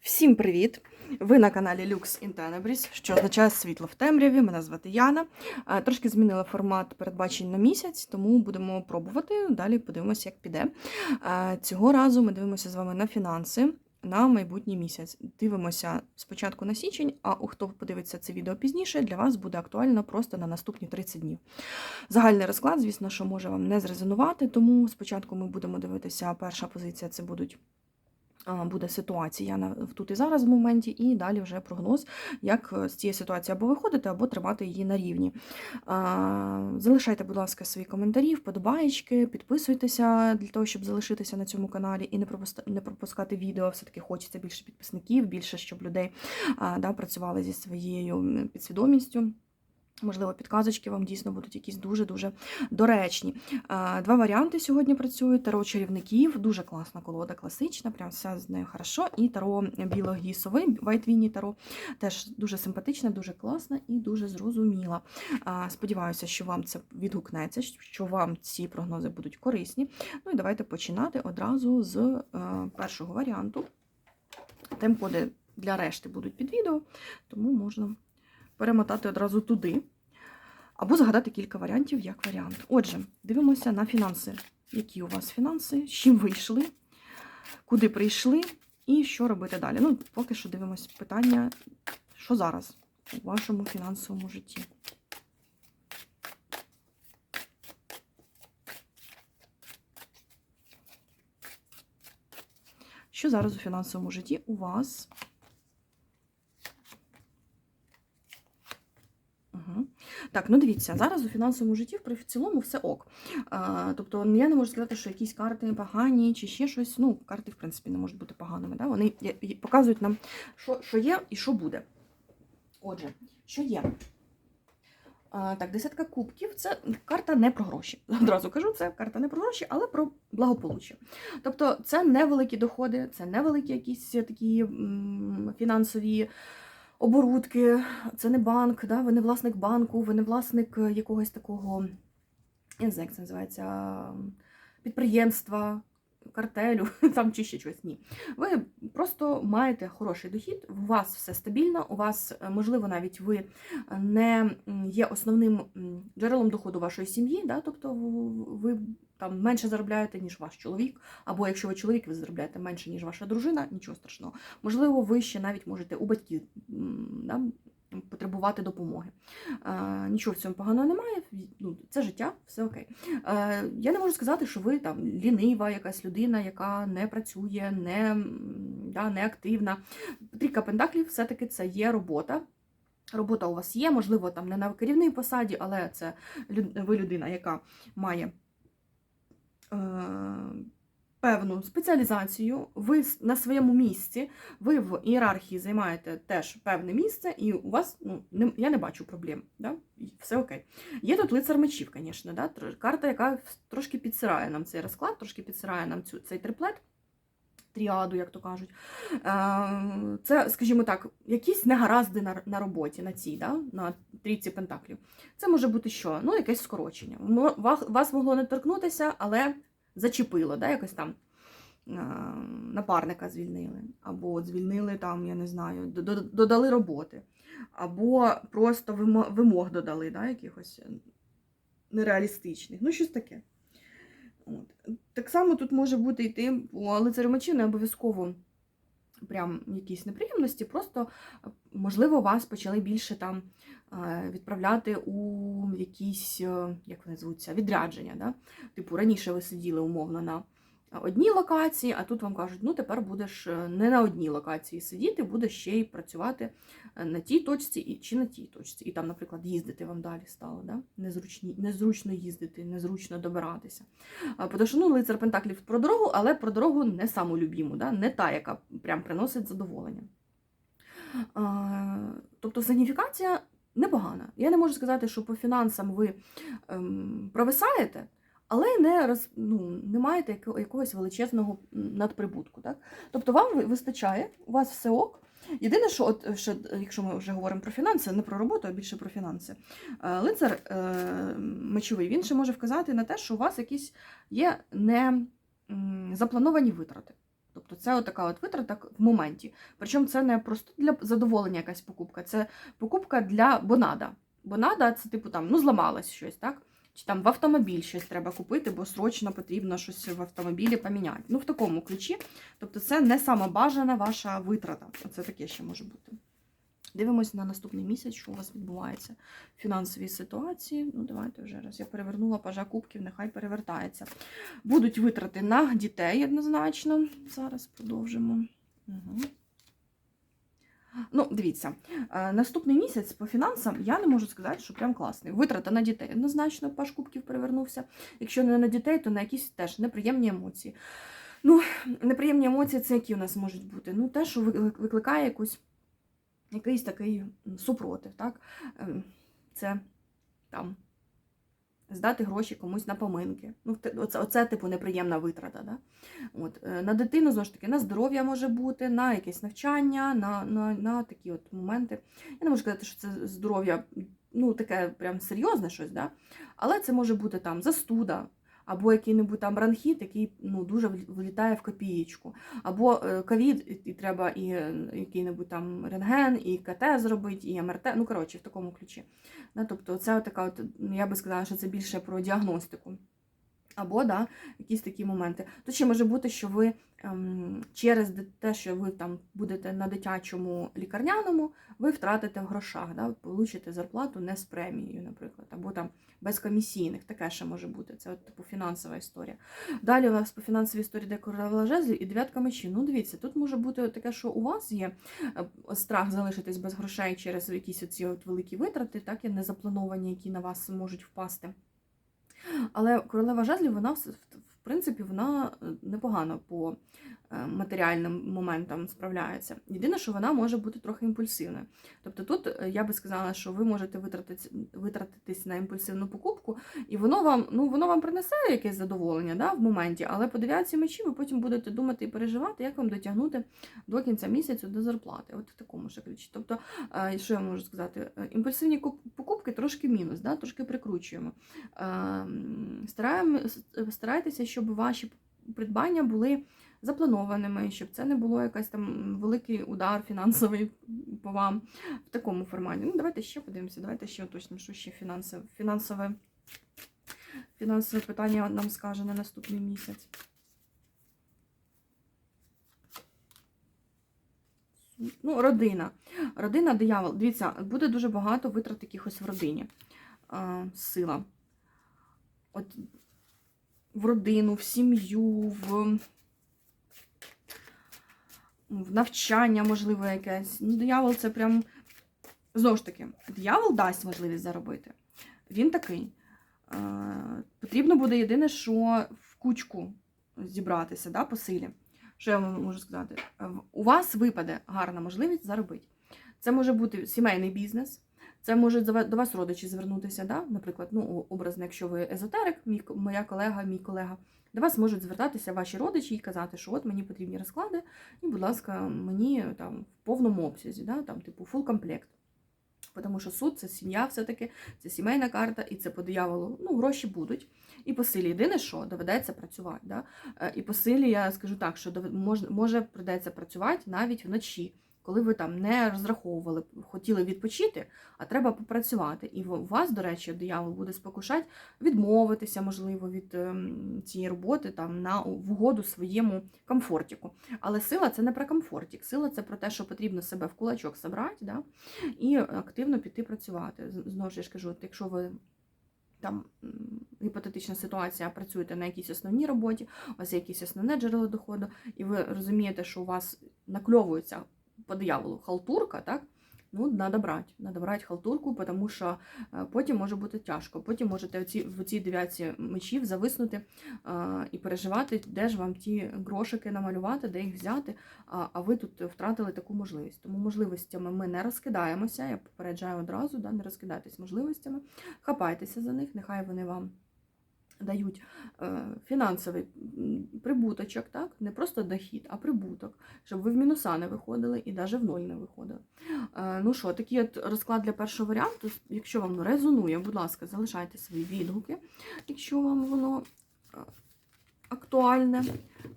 Всім привіт! Ви на каналі Lux in Tenebris, що означає світло в темряві. Мене звати Яна. Е, Трошки змінила формат передбачень на місяць, тому будемо пробувати. Далі подивимося, як піде. Е, Цього разу ми дивимося з вами на фінанси. На майбутній місяць дивимося спочатку на січень, а у хто подивиться це відео пізніше, для вас буде актуально просто на наступні 30 днів. Загальний розклад, звісно, що може вам не зрезонувати, тому спочатку ми будемо дивитися. Перша позиція це будуть буде ситуація на тут і зараз в моменті, і далі вже прогноз, як е, з цієї ситуації або виходити, або тримати її на рівні. Залишайте, будь ласка, свої коментарі, вподобаєчки, підписуйтеся для того, щоб залишитися на цьому каналі і не пропуска- пропускати відео. Все-таки хочеться більше підписників, більше, щоб людей да, працювали зі своєю підсвідомістю. Можливо, підказочки вам дійсно будуть якісь дуже-дуже доречні. Два варіанти сьогодні працюють: таро чарівників, дуже класна колода, класична, прям все з нею хорошо. І таро білогісовий, Вайтвіні таро теж дуже симпатична, дуже класна і дуже зрозуміла. Сподіваюся, що вам це відгукнеться, що вам ці прогнози будуть корисні. Ну і давайте починати одразу з е, першого варіанту. Тем-коди для решти будуть під відео, тому можна перемотати одразу туди. Або згадати кілька варіантів як варіант. Отже, дивимося на фінанси. Які у вас фінанси, з чим вийшли, куди прийшли і що робити далі. Ну, поки що дивимося питання, що зараз у вашому фінансовому житті. Що зараз у фінансовому житті у вас? Угу. Так, ну дивіться, зараз у фінансовому житті в цілому все ок. А, тобто я не можу сказати, що якісь карти погані чи ще щось. Ну, карти, в принципі, не можуть бути поганими. Да? Вони показують нам, що, що є і що буде. Отже, що є? Так, десятка кубків це карта не про гроші. Одразу кажу, це карта не про гроші, але про благополуччя. Тобто, це невеликі доходи, це невеликі якісь такі фінансові оборудки, це не банк, да? ви не власник банку, ви не власник е, якогось такого, я не знаю, як це називається, підприємства, картелю там чи ще щось. Ні. Ви просто маєте хороший дохід, у вас все стабільно, у вас, е, можливо, навіть ви не є основним джерелом доходу вашої сім'ї, да? тобто ви там менше заробляєте, ніж ваш чоловік, або якщо ви чоловік, ви заробляєте менше, ніж ваша дружина, нічого страшного. Можливо, ви ще навіть можете у батьків да, потребувати допомоги. Е, нічого в цьому поганого немає. Ну, це життя, все окей. Е, я не можу сказати, що ви там лінива, якась людина, яка не працює, не, да, не активна. Трійка пентаклів все-таки це є робота. Робота у вас є, можливо, там не на керівній посаді, але це ви людина, яка має е, певну спеціалізацію, ви на своєму місці, ви в ієрархії займаєте теж певне місце, і у вас, ну, не, я не бачу проблем. Да? Все окей. Є тут лицар мечів, звісно, да? карта, яка трошки підсирає нам цей розклад, трошки підсирає нам цю, цей триплет. Тріаду, як то кажуть. Е, Це, скажімо так, якісь негаразди на, на роботі, на цій, да? на трійці пентаклів. Це може бути що? Ну, якесь скорочення. Вас могло не торкнутися, але зачепило, да? якось там е, напарника звільнили. Або звільнили там, я не знаю, до- до- додали роботи. Або просто вимог додали, да? якихось нереалістичних. Ну, щось таке. От. Так само тут може бути йти по лицарю мечі, не обов'язково прям якісь неприємності, просто, можливо, вас почали більше там е, відправляти у якісь, е, як вони звуться, відрядження. Да? Типу, раніше ви сиділи умовно на одній локації, а тут вам кажуть, ну тепер будеш е, не на одній локації сидіти, будеш ще й працювати е, на тій точці чи на тій точці. І там, наприклад, їздити вам далі стало. Да? Незручні, незручно їздити, незручно добиратися. Тому що ну, лицар Пентаклів про дорогу, але про дорогу не саму любіму, да? не та, яка прям приносить задоволення. Тобто сигніфікація непогана. Я не можу сказати, що по фінансам ви ем, провисаєте, але не, роз, ну, не маєте якогось величезного надприбутку. Так? Тобто вам вистачає, у вас все ок. Єдине, що, от, що якщо ми вже говоримо про фінанси, не про роботу, а більше про фінанси. Е, Лицар е, мечовий, він ще може вказати на те, що у вас якісь є не заплановані витрати. Тобто це така от витрата в моменті. Причому це не просто для задоволення якась покупка, це покупка для бонада. Бонада це типу там ну зламалось щось, так? Чи там в автомобіль щось треба купити, бо срочно потрібно щось в автомобілі поміняти. Ну, в такому ключі. Тобто, це не самобажана ваша витрата. Оце таке ще може бути. Дивимось на наступний місяць, що у вас відбувається в фінансовій ситуації. Ну, давайте вже раз. Я перевернула пажа кубків, нехай перевертається. Будуть витрати на дітей однозначно. Зараз продовжимо. Угу. Ну, дивіться, е, наступний місяць по фінансам я не можу сказати, що прям класний. Витрата на дітей однозначно, паш кубків перевернувся. Якщо не на дітей, то на якісь теж неприємні емоції. Ну, неприємні емоції це які у нас можуть бути? Ну, те, що викликає якусь, якийсь такий супротив, так? Ем, Це там здати гроші комусь на поминки. Ну, оце, оце типу неприємна витрата. Да? От, е, на дитину, знову ж таки, на здоров'я може бути, на якесь навчання, на, на, на такі от моменти. Я не можу сказати, що це здоров'я, ну, таке прям серйозне щось, да? але це може бути там застуда. Або який-небудь там бронхіт, який ну, дуже вл- влітає в копієчку. Або е, ковід, і- треба і е, який-небудь там рентген, і КТ зробити, і МРТ. Ну, коротше, в такому ключі. Тобто, це така, от, я би сказала, що це більше про діагностику. Або да, якісь такі моменти. То ще може бути, що ви через те, що ви там будете на дитячому лікарняному, ви втратите в грошах, да, получите зарплату не з премією, наприклад, або там без комісійних. Таке ще може бути. Це от, типу фінансова історія. Далі у нас по фінансовій історії де королева жезлів і дев'ятка мечів. Ну, дивіться, тут може бути таке, що у вас є е, страх залишитись без грошей через якісь оці от великі витрати, так і незаплановані, які на вас можуть впасти. Але королева жезлів, вона в принципі, вона непогана по е, матеріальним моментам справляється. Єдине, що вона може бути трохи імпульсивною. Тобто тут е, я би сказала, що ви можете витратити, витратитись на імпульсивну покупку, і воно вам, ну, воно вам принесе якесь задоволення да, в моменті, але по дев'ятці мечі ви потім будете думати і переживати, як вам дотягнути до кінця місяця до зарплати. От в такому ж ключі. Тобто, е, що я можу сказати? Е, Імпульсивні покупки трошки мінус, да, трошки прикручуємо. Ем, стараємо, старайтеся, щоб ваші придбання були запланованими, щоб це не було якийсь там великий удар фінансовий по вам в такому форматі. Ну, давайте ще подивимося, давайте ще уточнимо, що ще фінансове, фінансове, фінансове питання нам скаже на наступний місяць. Ну, родина. Родина диявол. Дивіться, буде дуже багато витрат якихось в родині. А, сила. От в родину, в сім'ю, в навчання, можливо, якесь. Ну, диявол це прям. Знову ж таки, диявол дасть можливість заробити. Він такий. Е, потрібно буде єдине, що в кучку зібратися да, по силі. Що я вам можу сказати? Е, У вас випаде гарна можливість заробити. Це може бути сімейний бізнес, це можуть до вас родичі звернутися, да? наприклад, ну, образно, якщо ви езотерик, мій, моя колега, мій колега, до вас можуть звертатися ваші родичі і казати, що от мені потрібні розклади, і, будь ласка, мені там в повному обсязі, да? там, типу, фул комплект. Тому що суд це сім'я все-таки, це сімейна карта, і це по дияволу. Ну, гроші будуть. І по силі єдине, що доведеться працювати. Да? Е, І по силі я скажу так, що довед- мож- може придеться працювати навіть вночі, коли ви там не розраховували, хотіли відпочити, а треба попрацювати. І у вас, до речі, диявол буде спокушати відмовитися, можливо, від ем, цієї роботи там на в угоду своєму комфортіку. Але сила це не про комфортік. Сила це про те, що потрібно себе в кулачок забрати, да? і активно піти працювати. Знову ж я ж кажу, якщо ви там гіпотетична ситуація, працюєте на якійсь основній роботі, у вас є якесь основне джерело доходу, і ви розумієте, що у вас накльовується по дияволу халтурка, так? Ну, треба брати. Треба брати халтурку, тому що е, потім може бути тяжко. Потім можете оці, в цій дев'ятці мечів зависнути е, і переживати, де ж вам ті грошики намалювати, де їх взяти. А, а ви тут втратили таку можливість. Тому можливостями ми не розкидаємося. Я попереджаю одразу, да, не розкидайтесь можливостями. Хапайтеся за них, нехай вони вам дають е, фінансовий прибуточок, так? не просто дохід, а прибуток, щоб ви в мінуса не виходили і навіть в ноль не виходили. Е, ну що, такий от розклад для першого варіанту. Якщо вам резонує, будь ласка, залишайте свої відгуки, якщо вам воно е, актуальне.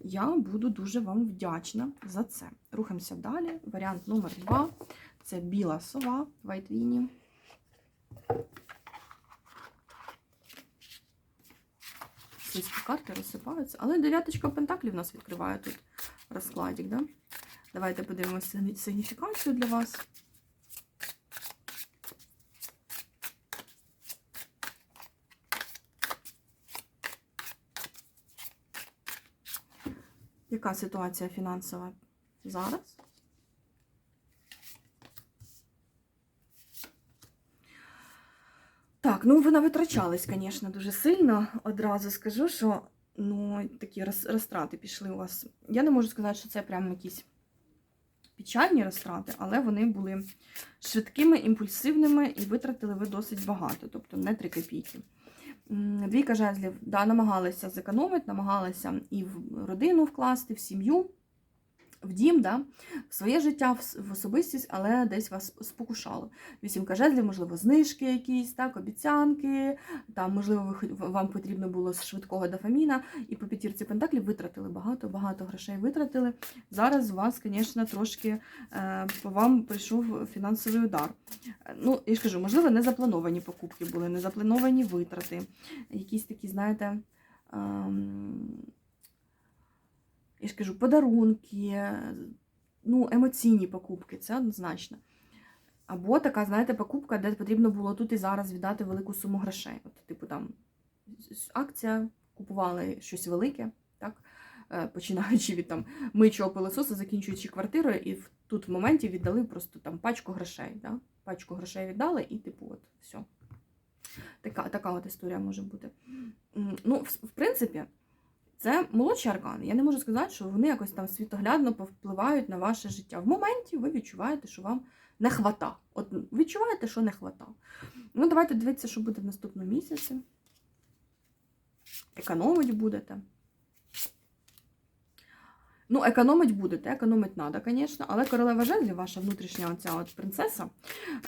Я буду дуже вам вдячна за це. Рухаємося далі. Варіант номер два це біла сова White Winnie. Карти розсипаються. Але дев'яточка пентаклів нас відкриває тут розкладик, да? Давайте подивимося сигні- сигніфікацію для вас. Яка ситуація фінансова зараз? Так, ну ви навитрачались, звісно, дуже сильно. Одразу скажу, що ну, такі розтрати пішли у вас. Я не можу сказати, що це прям якісь печальні розтрати, але вони були швидкими, імпульсивними і витратили ви досить багато, тобто не 3 копійки. М, Двійка жезлів, да, намагалися зекономити, намагалися і в родину вкласти, в сім'ю, в дім, да, в своє життя, в особистість, але десь вас спокушало. Вісімка жезлів, можливо, знижки якісь, так, обіцянки, там, можливо, вам потрібно було швидкого дофаміна, і по п'ятірці пентаклів витратили багато, багато грошей витратили. Зараз у вас, звісно, трошки е, по вам прийшов фінансовий удар. Ну, я ж кажу, можливо, не заплановані покупки були, не заплановані витрати. Якісь такі, знаєте, ем, я ж кажу, подарунки, ну, емоційні покупки, це однозначно. Або така, знаєте, покупка, де потрібно було тут і зараз віддати велику суму грошей. От, типу, там акція, купували щось велике, так? Е, Починаючи від там миючого пилососа, закінчуючи квартирою, і тут в моменті віддали просто там пачку грошей. Да? Пачку грошей віддали, і типу, от все. Така, така от історія може бути. Ну, в принципі, це молодші аркани. Я не можу сказати, що вони якось там світоглядно повпливають на ваше життя. В моменті ви відчуваєте, що вам не хвата. От відчуваєте, що не хвата. Ну, давайте дивитися, що буде в наступному місяці. Економить будете. Ну, економить будете, економить треба, звісно, але королева жезлів, ваша внутрішня оця от принцеса,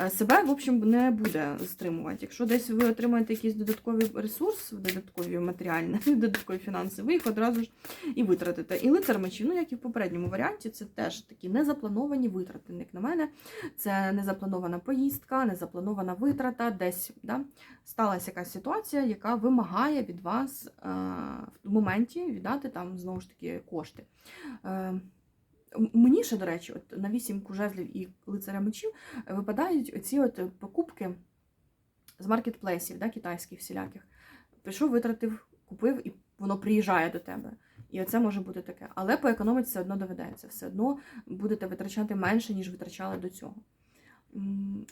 е, себе, в общем, не буде стримувати. Якщо десь ви отримаєте якийсь додатковий ресурс, додаткові матеріальні, додаткові фінанси, ви їх одразу ж і витратите. І лицар мечів, ну як і в попередньому варіанті, це теж такі незаплановані витрати. Як на мене, це незапланована поїздка, незапланована витрата, десь да, сталася якась ситуація, яка вимагає від вас е, в моменті віддати там знову ж таки кошти. Е, Мені ще, до речі, от на вісімку жезлів і лицаря мечів е, випадають оці от покупки з маркетплейсів, да, китайських всіляких. Прийшов, витратив, купив, і воно приїжджає до тебе. І оце може бути таке. Але по економіці все одно доведеться. Все одно будете витрачати менше, ніж витрачали до цього.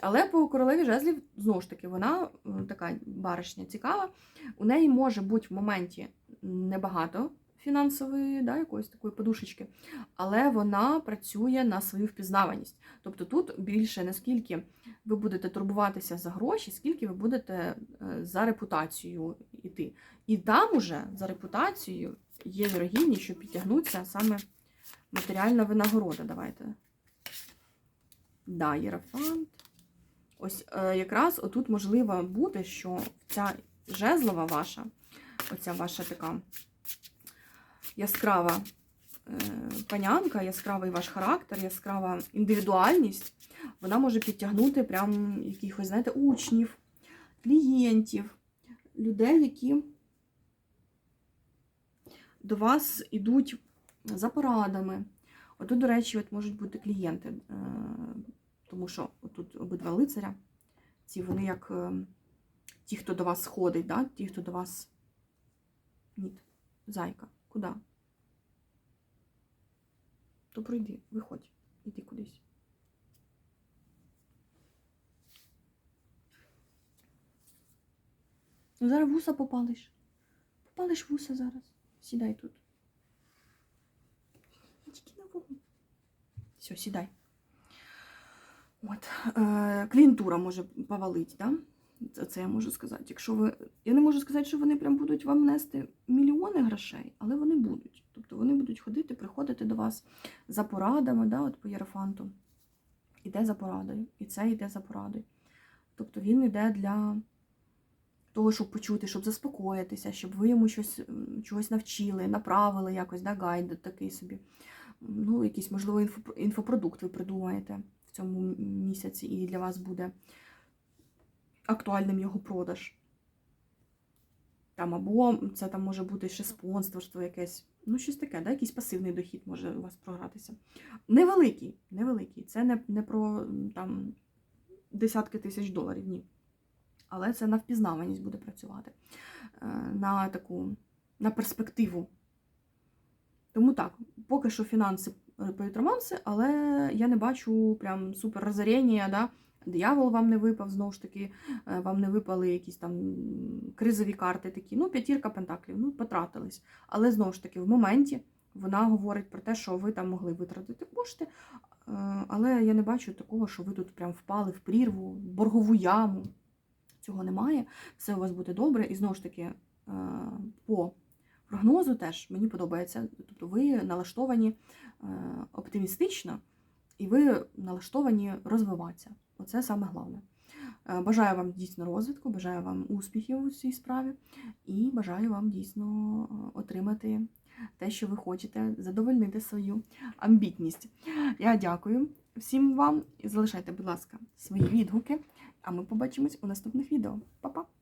Але по королеві жезлів, знову ж таки, вона е, така баришня цікава. У неї може бути в моменті небагато фінансової, да, якоїсь такої подушечки, але вона працює на свою впізнаваність. Тобто тут більше не скільки ви будете турбуватися за гроші, скільки ви будете е, за репутацією йти. І там уже за репутацією є вірогідність, що підтягнуться саме матеріальна винагорода. Давайте. Да, єрафант. Ось е, якраз отут можливо бути, що ця жезлова ваша, оця ваша така яскрава е, панянка, яскравий ваш характер, яскрава індивідуальність, вона може підтягнути прям якихось, знаєте, учнів, клієнтів, людей, які до вас ідуть за порадами. Отут, до речі, от можуть бути клієнти, е, тому що тут обидва лицаря, ці вони як е, ті, хто до вас ходить, да? ті, хто до вас. Ні, зайка, куди? То пройди, виходь, іди кудись. Ну, зараз вуса попалиш. Попалиш вуса зараз. Сідай тут. Тільки на вогонь. Все, сідай. От. Е, клієнтура може повалить, да? Це, я можу сказати. Якщо ви. Я не можу сказати, що вони прям будуть вам нести мільйони грошей, але вони будуть. Тобто вони будуть ходити, приходити до вас за порадами, да, от по Єрофанту. Іде за порадою. І це йде за порадою. Тобто він йде для того, щоб почути, щоб заспокоїтися, щоб ви йому щось чогось навчили, направили якось, да, гайд такий собі. Ну, якийсь, можливо, інфопродукт ви придумаєте в цьому місяці, і для вас буде актуальним його продаж. Там, або це там може бути ще спонсорство якесь, ну, щось таке, да? якийсь пасивний дохід може у вас програтися. Невеликий, невеликий. Це не, не про там, десятки тисяч доларів, ні. Але це на впізнаваність буде працювати, е, на таку на перспективу. Тому так, поки що фінанси поють романси, але я не бачу прям супер розоріння, да? Диявол вам не випав, знову ж таки, е, вам не випали якісь там кризові карти такі. Ну, п'ятірка пентаклів, ну, потратились. Але знову ж таки, в моменті вона говорить про те, що ви там могли витратити кошти, е, але я не бачу такого, що ви тут прям впали в прірву, в боргову яму. Цього немає. Все у вас буде добре. І знову ж таки, е, по прогнозу теж мені подобається. Тобто ви налаштовані оптимістично і ви налаштовані розвиватися. Оце саме головне. Е, Бажаю вам дійсно розвитку, бажаю вам успіхів у цій справі і бажаю вам дійсно е, отримати те, що ви хочете, задовольнити свою амбітність. Я дякую всім вам і залишайте, будь ласка, свої відгуки, а ми побачимось у наступних відео. Па-па!